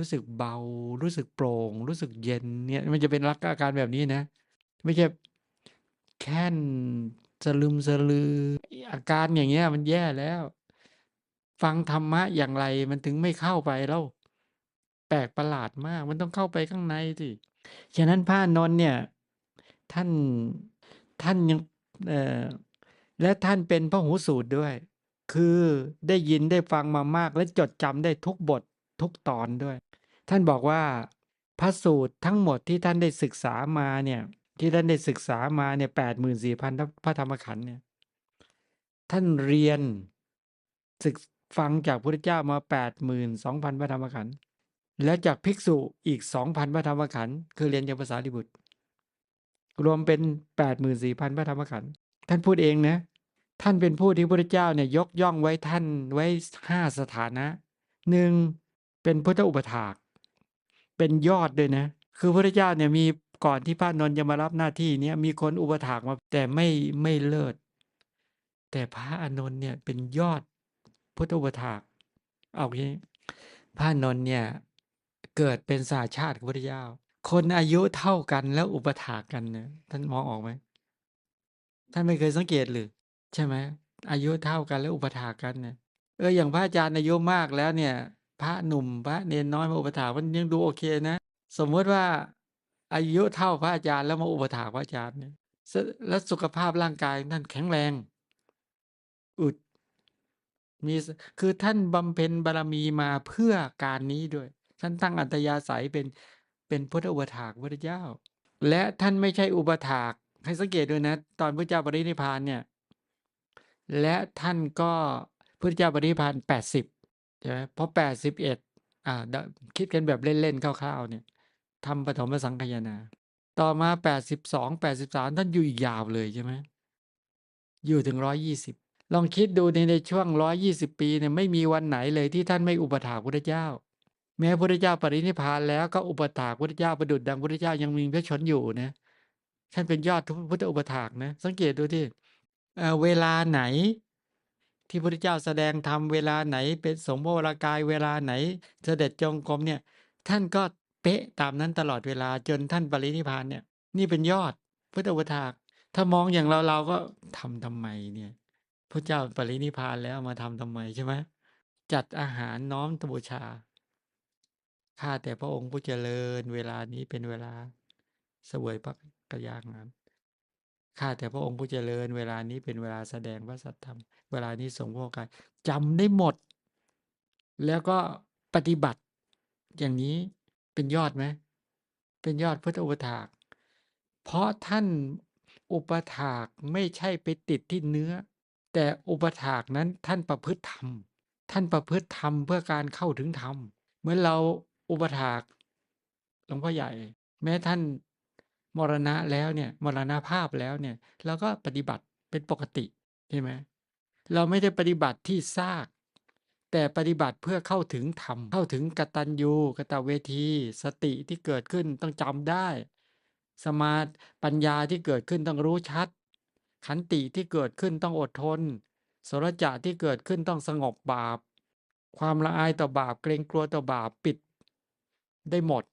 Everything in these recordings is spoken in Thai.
รู้สึกเบา รู้สึกโปร่ง รู้สึกเย็นเนี่ยมันจะเป็นลักอาการแบบนี้นะ ไม่ใช่แค่นสลึมสลือ อาการอย่างเงี้ย มันแย่แล้ว ฟังธรรมะอย่างไรมันถึงไม่เข้าไปเล่าแปลกประหลาดมาก มันต้องเข้าไปข้างในสิฉะนั้นพระอานนเนี่ย ท่านท่านยังเออและท่านเป็นพหูสูตรด้วย คือได้ยินได้ฟังมามากและจดจำได้ทุกบท ทุกตอนด้วย ท่านบอกว่าพระสูตรทั้งหมดที่ท่านได้ศึกษามาเนี่ยที่ท่านได้ศึกษามาเนี่ย84,000ทพระธรรมขันธ์เนี่ยท่านเรียนศึกฟังจากพุทธเจ้ามา82,000พระธรรมขันธ์แล้วจากภิกษุอีก2,000พระธรรมขันธ์คือเรียนจากภาษาลิบุตร รวมเป็น84,000พระธรรมขันธ์ท่านพูดเองนะ ท่านเป็นผู้ที่พระพุทธเจ้าเนี่ยยกย่องไว้ท่านไว้5สถานะ 1. เป็นพุทธอุปถาก เป็นยอดด้วยนะ คือพระเจ้าเนี่ยมีก่อนที่พระอนนท์จะมารับหน้าที่เนี้ยมีคนอุปถากมาแต่ไม่ไม่เลิศ แต่พระอนนท์เนี่ยเป็นยอดพุทธอุปถากเอางี้พระอนนท์เนี่ยเกิดเป็นสหชาติกับพระเจ้า คนอายุเท่ากันแล้วอุปถากกันเนี่ยท่านมองออกไหม?ท่านไม่เคยสังเกตหรือใช่ไหมอายุเท่ากันแล้วอุปถากกันเนี่ยเอออย่างพระอาจารย์อายุมากแล้วเนี่ย พระหนุ่มพระเณรน้อยมาอุปถามันยังดูโอเคนะ สมมติว่าอายุเท่าพระอาจารย์แล้วมาอุปถากพระอาจารย์เนี่ยแล้วสุขภาพร่างกายท่านแข็งแรงอึดมีคือท่านบำเพ็ญบารมีมาเพื่อการนี้ด้วย ท่านตั้งอัธยาศัยเป็นเป็นพุทธอุปถากพระพุทธเจ้า และท่านไม่ใช่อุปถากให้สังเกตด้วยนะ ตอนพระเจ้าปรินิพานเนี่ย และท่านก็พุทธเจ้าปรินิพาน80 ใช่ไหมพอ81อ่าคิดกันแบบเล่นๆคร่าวๆเนี่ยทำปฐมสังคายนา ต่อมา82 83ท่านอยู่อีกยาวเลยใช่ไหมอยู่ถึง120ลองคิดดูในในช่วง120ปีเนี่ยไม่มีวันไหนเลยที่ท่านไม่อุปถากพุทธเจ้า แม้พุทธเจ้าปรินิพพานแล้วก็อุปถากพุทธเจ้าประดุจดังพุทธเจ้ายังมีพระชนอยู่นะท่านเป็นยอดทุพุทธอุปถากนะ สังเกตดูสิเอ่เวลาไหน ที่พระพุทธเจ้าแสดงธรรมเวลาไหน เป็นสมโภชกายเวลาไหน เสด็จจงกรมเนี่ย ท่านก็เป๊ะตามนั้นตลอดเวลาจนท่านปรินิพานเนี่ย นี่เป็นยอดพุทธอุปถากถ้ามองอย่างเราเราก็ทำทำไมเนี่ยพระเจ้าปรินิพานแล้วมาทำทำไมใช่ไหมจัดอาหารน้อมถบูชาข้าแต่พระองค์ผู้เจริญ เวลานี้เป็นเวลาสวยพระกยาหาร ข้าแต่พระองค์ผู้เจริญ เวลานี้เป็นเวลาแสดงพระสัทธรรม เวลานี้สงฆ์โภชกายจำได้หมด แล้วก็ปฏิบัติอย่างนี้เป็นยอดไหม เป็นยอดพุทธอุปถาก เพราะท่านอุปถากไม่ใช่ไปติดที่เนื้อ แต่อุปถากนั้นท่านประพฤติธรรม ท่านประพฤติธรรมเพื่อการเข้าถึงธรรม เหมือนเราอุปถากหลวงพ่อใหญ่ แม้ท่าน มรณะแล้วเนี่ยมรณภาพแล้วเนี่ยเราก็ปฏิบัติเป็นปกติใช่ไหมเราไม่ได้ปฏิบัติที่ซาก แต่ปฏิบัติเพื่อเข้าถึงธรรมเข้าถึงกตัญญูกตเวที สติที่เกิดขึ้นต้องจำได้ สมาธิปัญญาที่เกิดขึ้นต้องรู้ชัด ขันติที่เกิดขึ้นต้องอดทนโสรจะที่เกิดขึ้นต้องสงบบาป ความละอายต่อบาปเกรงกลัวต่อบาปปิด ได้หมด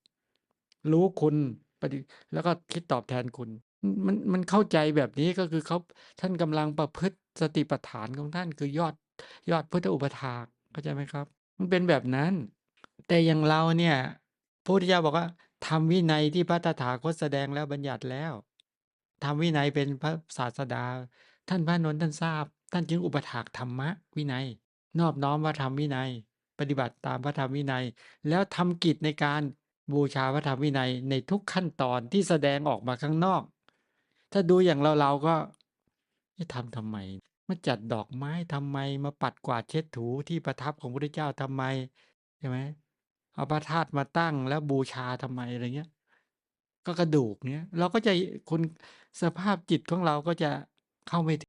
รู้คุณ ปฏิแล้วก็คิดตอบแทนคุณ มันมันเข้าใจแบบนี้ก็คือเขาท่านกำลังประพฤติสติปัฏฐานของท่านคือยอดยอดพุทธอุปถากเข้าใจไหมครับ มันเป็นแบบนั้น แต่อย่างเราเนี่ยพระพุทธเจ้าบอกว่าธรรมวินัยที่พระตถาคตแสดงแล้วบัญญัติแล้วธรรมวินัยเป็นพระศาสดา ท่านพระนนท์ท่านทราบ ท่านจึงอุปถากธรรมะวินัย นอบน้อมพระธรรมวินัย ปฏิบัติตามพระธรรมวินัย แล้วทำกิจในการ บูชาพระธรรมวินัยในทุกขั้นตอนที่แสดงออกมาข้างนอก ถ้าดูอย่างเราเราก็เอ๊ะทำทำไม มาจัดดอกไม้ทำไม มาปัดกวาดเช็ดถูที่ประทับของพระพุทธเจ้าทำไมใช่ไหมเอาพระธาตุมาตั้งแล้วบูชาทำไมอะไรเงี้ย ก็กระดูกเนี้ยเราก็จะคุณสภาพจิตของเราก็จะเข้าไม่